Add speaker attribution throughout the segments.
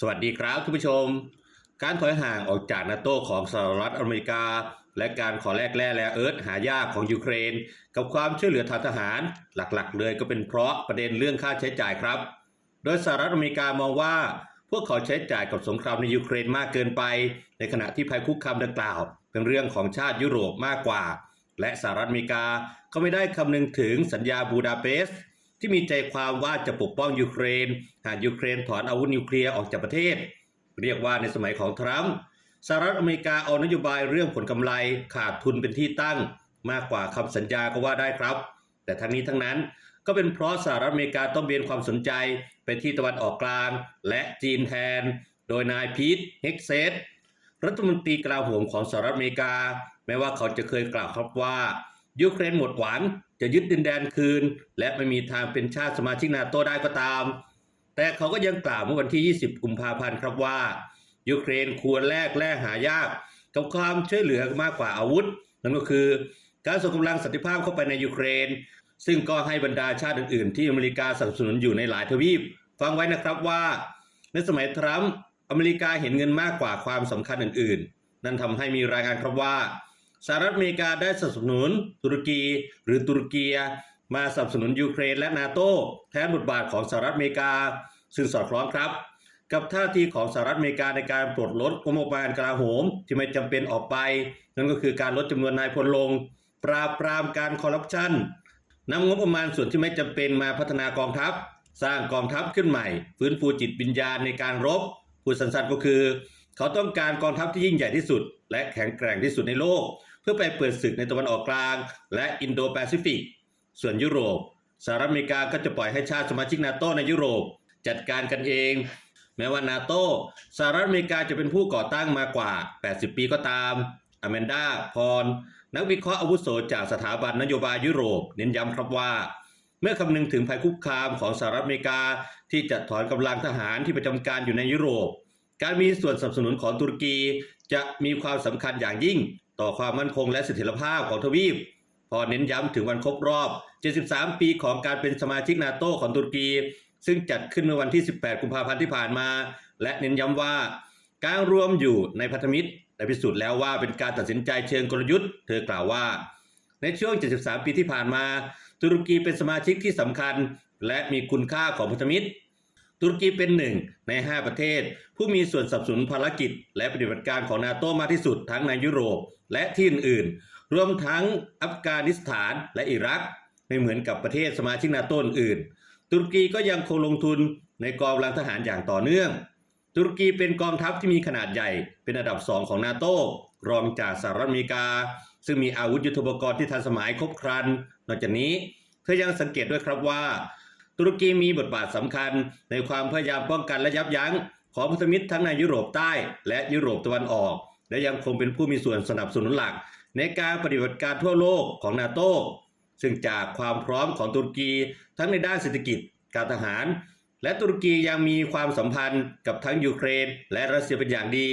Speaker 1: สวัสดีครับท่านผู้ชม การถอยห่างออกจากนาโตของสหรัฐอเมริกา และการขอแลกแร่แร่เอิร์ธหายากของยูเครน กับความช่วยเหลือทางทหาร หลักๆ เลยก็เป็นเพราะประเด็นเรื่องค่าใช้จ่ายครับ โดยสหรัฐอเมริกามองว่า พวกเขาใช้จ่ายกับสงครามในยูเครนมากเกินไป ในขณะที่ภัยคุกคามดังกล่าว เป็นเรื่องของชาติยุโรปมากกว่า และสหรัฐอเมริกาก็ไม่ได้คำนึงถึงสัญญาบูดาเปสต์ ที่มีใจความว่าจะปกป้องยูเครน หากยูเครนถอนอาวุธนิวเคลียร์ออกจากประเทศ เรียกว่าในสมัยของทรัมป์สหรัฐอเมริกาเอานโยบายเรื่องผลกำไรขาดทุนเป็นที่ตั้ง มากกว่าคำสัญญาก็ว่าได้ครับ แต่ทั้งนี้ทั้งนั้นก็เป็นเพราะสหรัฐอเมริกาต้องเบนความสนใจไปที่ตะวันออกกลาง และจีนแทน โดยนายพีทเฮกเซตรัฐมนตรีกลาโหมของสหรัฐอเมริกา แม้ว่าเขาจะเคยกล่าวครับว่า ยูเครนหมดหวังจะยึดดินแดนคืน และไม่มีทางเป็นชาติสมาชิกนาโตได้ก็ตาม แต่เขาก็ยังกล่าวเมื่อวันที่ 20 กุมภาพันธ์ครับว่ายูเครนควรแลกแร่หายากกับความช่วยเหลือมากกว่าอาวุธ นั่นก็คือการส่งกำลังสันติภาพเข้าไปในยูเครน ซึ่งก็ให้บรรดาชาติอื่น ๆ ที่อเมริกาสนับสนุนอยู่ในหลายทวีป ฟังไว้นะครับว่า ในสมัยทรัมป์อเมริกาเห็นเงินมากกว่าความสำคัญอื่น ๆ นั่นทำให้มีรายงานครับว่า สหรัฐอเมริกาได้สนับสนุนตุรกีหรือตุรกีมาสนับสนุนยูเครนและนาโตแทนบทบาทของสหรัฐอเมริกาซึ่งสอดคล้องครับ กับท่าทีของสหรัฐอเมริกาในการปลดลดงบประมาณกลาโหมที่ไม่จำเป็นออกไป นั่นก็คือการลดจำนวนนายพลลง ปราบปรามการคอร์รัปชันนำงบประมาณส่วนที่ไม่จำเป็นมาพัฒนากองทัพ สร้างกองทัพขึ้นใหม่ ฟื้นฟูจิตวิญญาณในการรบพูดสั้นๆก็คือ เขาต้องการกองทัพที่ยิ่งใหญ่ที่สุด และแข็งแกร่งที่สุดในโลก เพื่อไปเปิดศึกในตะวันออกกลาง และอินโดแปซิฟิก ส่วนยุโรปสหรัฐอเมริกาก็จะปล่อยให้ชาติสมาชิกนาโตในยุโรป จัดการกันเอง แม้ว่านาโตสหรัฐอเมริกาจะเป็นผู้ก่อตั้งมากว่า 80 ปีก็ตามอแมนดาพร นักวิเคราะห์อาวุโสจากสถาบันนโยบายยุโรป เน้นย้ำครับว่า เมื่อคำนึงถึงภัยคุกคามของสหรัฐอเมริกาที่จะถอนกำลังทหารที่ประจำการอยู่ในยุโรป การมีส่วนสนับสนุนของตุรกีจะมีความสำคัญอย่างยิ่ง ต่อความมั่นคงและเสถียรภาพของทวีป พอเน้นย้ำถึงวันครบรอบ 73 ปีของการเป็นสมาชิกนาโตของตุรกี ซึ่งจัดขึ้นเมื่อวันที่ 18 กุมภาพันธ์ที่ผ่านมา และเน้นย้ำว่า การรวมอยู่ในพันธมิตรได้พิสูจน์แล้วว่าเป็นการตัดสินใจเชิงกลยุทธ์ เธอกล่าวว่า ในช่วง 73 ปีที่ผ่านมา ตุรกีเป็นสมาชิกที่สำคัญ และมีคุณค่าของพันธมิตร ตุรกีเป็นหนึ่งใน 5 ประเทศ ผู้มีส่วนสนับสนุนภารกิจ และปฏิบัติการของนาโตมากที่สุดทั้งในยุโรปและที่อื่นๆ รวมทั้งอัฟกานิสถานและอิรัก ไม่เหมือนกับประเทศสมาชิกนาโตอื่น ตุรกีก็ยังคงลงทุนในกองกำลังทหารอย่างต่อเนื่อง ตุรกีเป็นกองทัพที่มีขนาดใหญ่เป็นอันดับสองของนาโตรองจากสหรัฐอเมริกา ซึ่งมีอาวุธยุทโธปกรณ์ที่ทันสมัยครบครัน นอกจากนี้เธอยังสังเกตด้วยครับว่า ตุรกีมีบทบาทสำคัญ ในความพยายามป้องกันและยับยั้ง ของพันธมิตรทั้งในยุโรปใต้ และยุโรปตะวันออก และยังคงเป็นผู้มีส่วนสนับสนุนหลัก ในการปฏิบัติการทั่วโลกของนาโต้ซึ่งจากความพร้อมของตุรกีทั้งในด้านเศรษฐกิจ การทหาร และตุรกียังมีความสัมพันธ์กับทั้งยูเครน และรัสเซียเป็นอย่างดี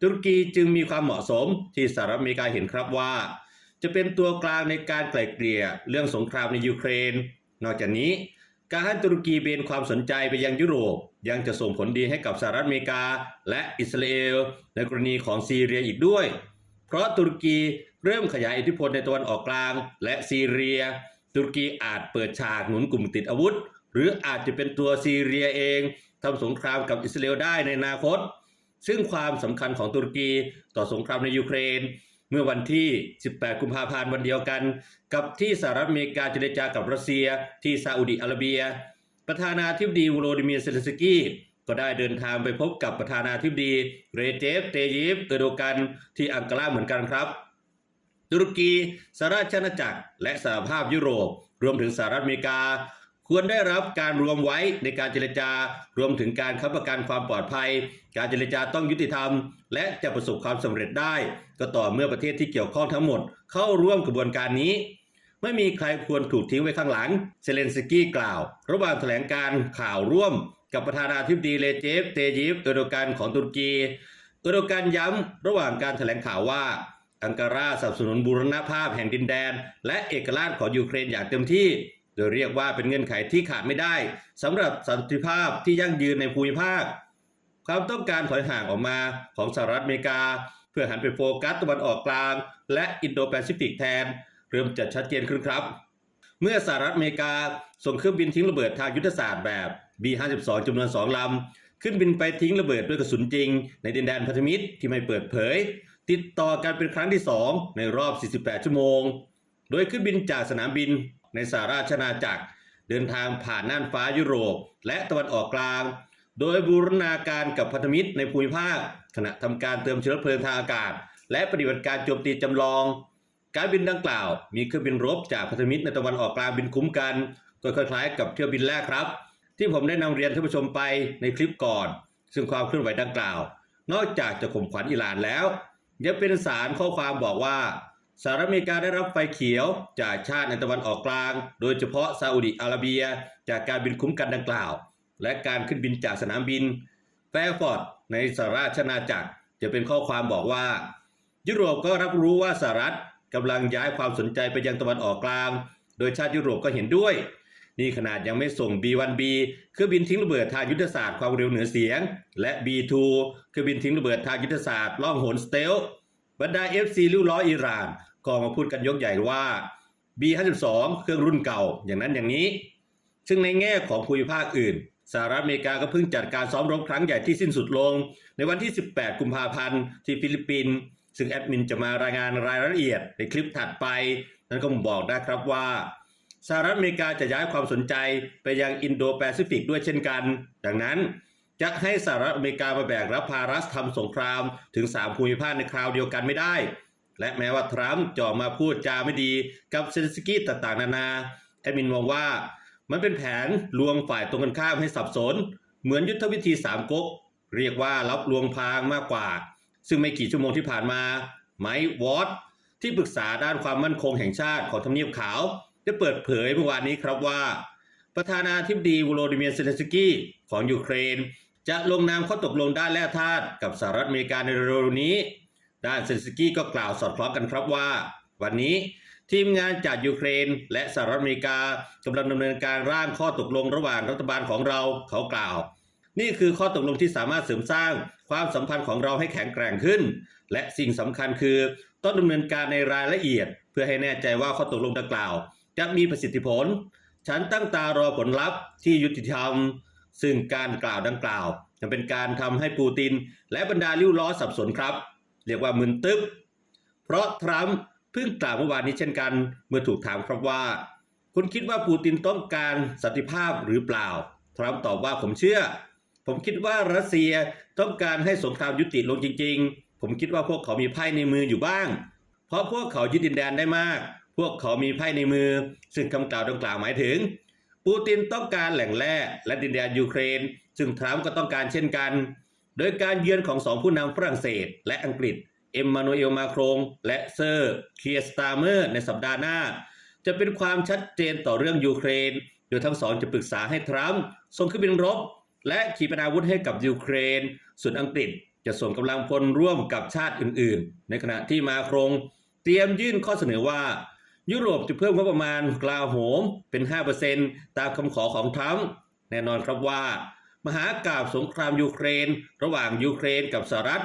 Speaker 1: ตุรกีจึงมีความเหมาะสมที่สหรัฐอเมริกาเห็นครับว่า จะเป็นตัวกลางในการไกล่เกลี่ยเรื่องสงครามในยูเครน นอกจากนี้ การให้ตุรกีเบนความสนใจไปยังยุโรป ยังจะส่งผลดีให้กับสหรัฐอเมริกา และอิสราเอลในกรณีของซีเรียอีกด้วย เพราะตุรกีเริ่มขยายอิทธิพลในตะวันออกกลาง และซีเรีย ตุรกีอาจเปิดฉากหนุนกลุ่มติดอาวุธ หรืออาจจะเป็นตัวซีเรียเองทำสงครามกับอิสราเอลได้ในอนาคต ซึ่งความสำคัญของตุรกีต่อสงครามในยูเครน มื่อวันที่ 18 กุมภาพันธ์วันเดียวกัน กับที่สหรัฐอเมริกาเจรจากับรัสเซีย ที่ซาอุดิอาระเบีย ประธานาธิบดีวโลดิเมียร์เซเลสกี้ก็ได้เดินทางไปพบกับประธานาธิบดีเรเจฟเตยิปเอโดกันที่อังการาเหมือนกันครับ ตุรกีสหราชอาณาจักร และสหภาพยุโรป รวมถึงสหรัฐอเมริกา ควรได้รับการรวมไว้ในการเจรจารวมถึงการค้ำประกันความปลอดภัย การเจรจาต้องยุติธรรม และจะประสบความสำเร็จได้ ก็ต่อเมื่อประเทศที่เกี่ยวข้องทั้งหมด เข้าร่วมกระบวนการนี้ ไม่มีใครควรถูกทิ้งไว้ข้างหลังเซเลนสกี้กล่าว ระหว่างแถลงการข่าวร่วม กับประธานาธิบดีเลเจฟเตยิปเอร์โดกันของตุรกีเอร์โดกันย้ำระหว่างการแถลงข่าวว่าอังการาสนับสนุนบูรณภาพแห่งดินแดน และเอกราชของยูเครนอย่างเต็มที่ โดยเรียกว่าเป็นเงื่อนไขที่ขาดไม่ได้สำหรับสันติภาพที่ยั่งยืนในภูมิภาค ความต้องการถอยห่างออกมาของสหรัฐอเมริกา เพื่อหันไปโฟกัสตะวันออกกลาง และอินโดแปซิฟิกแทน เริ่มจะชัดเจนขึ้นครับ เมื่อสหรัฐอเมริกาส่งเครื่องบินทิ้งระเบิดทางยุทธศาสตร์แบบ B-52 จำนวน2ลำขึ้นบินไปทิ้งระเบิดด้วยกระสุนจริง ในดินแดนพันธมิตรที่ไม่เปิดเผย ติดต่อกันเป็นครั้งที่ 2 ในรอบ 48 ชั่วโมง โดยขึ้นบินจากสนามบิน ในสหราชอาณาจักร เดินทางผ่านน่านฟ้ายุโรป และตะวันออกกลาง โดยบูรณาการกับพันธมิตรในภูมิภาค ขณะทำการเติมเชื้อเพลิงทางอากาศ และปฏิบัติการโจมตีจำลอง การบินดังกล่าว มีเครื่องบินรบจากพันธมิตรในตะวันออกกลางบินคุ้มกันก็คล้ายๆกับเที่ยวบินแรกครับ ที่ผมได้นำเรียนท่านผู้ชมไปในคลิปก่อน ซึ่งความเคลื่อนไหวดังกล่าว นอกจากจะข่มขวัญอิหร่านแล้ว ยังเป็นสารข้อความบอกว่า สหรัฐอเมริกาได้รับไฟเขียวจากชาติในตะวันออกกลาง โดยเฉพาะซาอุดิอาระเบีย จากการบินคุ้มกันดังกล่าว และการขึ้นบินจากสนามบินแฟร์ฟอร์ดในสหราชอาณาจักรจะเป็นข้อความบอกว่า ยุโรปก็รับรู้ว่าสหรัฐกำลังย้ายความสนใจไปยังตะวันออกกลาง โดยชาติยุโรปก็เห็นด้วย นี่ขนาดยังไม่ส่ง B1B เครื่องบินทิ้งระเบิดทางยุทธศาสตร์ความเร็วเหนือเสียง และ B2 เครื่องบินทิ้งระเบิดทางยุทธศาสตร์ล่องหนสเตล บรรดา FC ริ้วล้ออิหร่านก็มาพูดกันยกใหญ่ว่า B52 เครื่องรุ่นเก่าอย่างนั้นอย่างนี้ ซึ่งในแง่ของภูมิภาคอื่นสหรัฐอเมริกาก็เพิ่งจัดการซ้อมรบครั้งใหญ่ที่สิ้นสุดลง ในวันที่ 18 กุมภาพันธ์ที่ฟิลิปปินส์ซึ่งแอดมินจะมารายงานรายละเอียดในคลิปถัดไป นั้นก็บอกได้ครับว่าสหรัฐอเมริกาจะย้ายความสนใจไปยังอินโดแปซิฟิกด้วยเช่นกัน ดังนั้น จะให้สหรัฐอเมริกามาแบกรับภาระทำสงครามถึง 3 ภูมิภาคในคราวเดียวกันไม่ได้ และแม้ว่าทรัมป์จะออกมาพูดจาไม่ดีกับเซนสกี้ต่างๆ นานาแอดมินมองว่ามันเป็นแผนลวงฝ่ายตรงกันข้ามให้สับสน เหมือนยุทธวิธีสามก๊กเรียกว่ารับลวงพรางมากกว่า ซึ่งไม่กี่ชั่วโมงที่ผ่านมา ไมค์วอตที่ปรึกษาด้านความมั่นคงแห่งชาติของทำเนียบขาว ได้เปิดเผยเมื่อวานนี้ครับว่า ประธานาธิบดีวโลดิเมียร์เซเลนสกี้ของยูเครน จะลงนามข้อตกลงด้านแร่ธาตุกับสหรัฐอเมริกาในเร็วนี้ ด้านเซนสกี้ก็กล่าวสอดคล้องกันครับว่า วันนี้ทีมงานจากยูเครน และสหรัฐอเมริกากำลังดำเนินการร่างข้อตกลงระหว่างรัฐบาลของเราเขากล่าว นี่คือข้อตกลงที่สามารถเสริมสร้างความสัมพันธ์ของเราให้แข็งแกร่งขึ้น และสิ่งสำคัญคือต้องดำเนินการในรายละเอียด เพื่อให้แน่ใจว่าข้อตกลงดังกล่าว จะมีประสิทธิผล ฉันตั้งตารอผลลัพธ์ที่ยุติธรรม ซึ่งการกล่าวดังกล่าวจะเป็นการทำให้ปูติน และบรรดาลิ้วล้อสับสนครับ เรียกว่ามึนตึ๊บ เพราะทรัมป์เพิ่งกล่าวเมื่อวานนี้เช่นกัน เมื่อถูกถามครับว่า คุณคิดว่าปูตินต้องการสันติภาพหรือเปล่า ทรัมป์ตอบว่าผมเชื่อ ผมคิดว่ารัสเซียต้องการให้สงครามยุติลงจริง ๆ ผมคิดว่าพวกเขามีไพ่ในมืออยู่บ้าง เพราะพวกเขายึดดินแดนได้มาก พวกเขามีไพ่ในมือ ซึ่งคำกล่าวดังกล่าวหมายถึง ปูตินต้องการแหล่งแร่และดินแดนยูเครน ซึ่งทรัมป์ก็ต้องการเช่นกัน โดยการเยือนของสองผู้นำฝรั่งเศส และอังกฤษ เอ็มมานูเอลมาโครงและเซอร์เคียสตาเมอร์ในสัปดาห์หน้า จะเป็นความชัดเจนต่อเรื่องยูเครน โดยทั้งสองจะปรึกษาให้ทรัมป์ส่งเครื่องบินรบ และขีปนาวุธให้กับยูเครน ส่วนอังกฤษจะส่งกำลังพลร่วมกับชาติอื่น ๆ ในขณะที่มาโครงเตรียมยื่นข้อเสนอว่า ยุโรปจะเพิ่มงบประมาณกลาโหมเป็น 5%ตามคำขอของทรัมป์แน่นอนครับว่า มหากาบสงครามยูเครน ระหว่างยูเครนกับสหรัฐ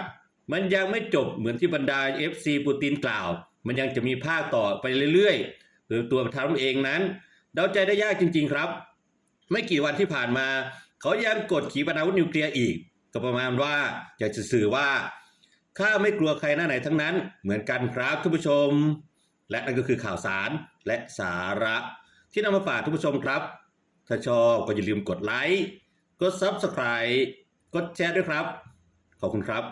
Speaker 1: มันยังไม่จบเหมือนที่บรรดา FC ปูตินกล่าว มันยังจะมีภาคต่อไปเรื่อยๆโดยตัวทรัมป์เองนั้น เดาใจได้ยากจริง ๆครับ ไม่กี่วันที่ผ่านมา เขายังกดขีปนาวุธนิวเคลียร์อีก ก็ประมาณว่าอยากจะสื่อว่าข้าไม่กลัวใครหน้าไหนทั้งนั้น เหมือนกันครับทุกผู้ชม และนั่นก็คือข่าวสารและสาระที่นำมาฝากทุกผู้ชมครับ ถ้าชอบก็อย่าลืมกดไลค์ กด Subscribe กดแชร์ด้วยครับ ขอบคุณครับ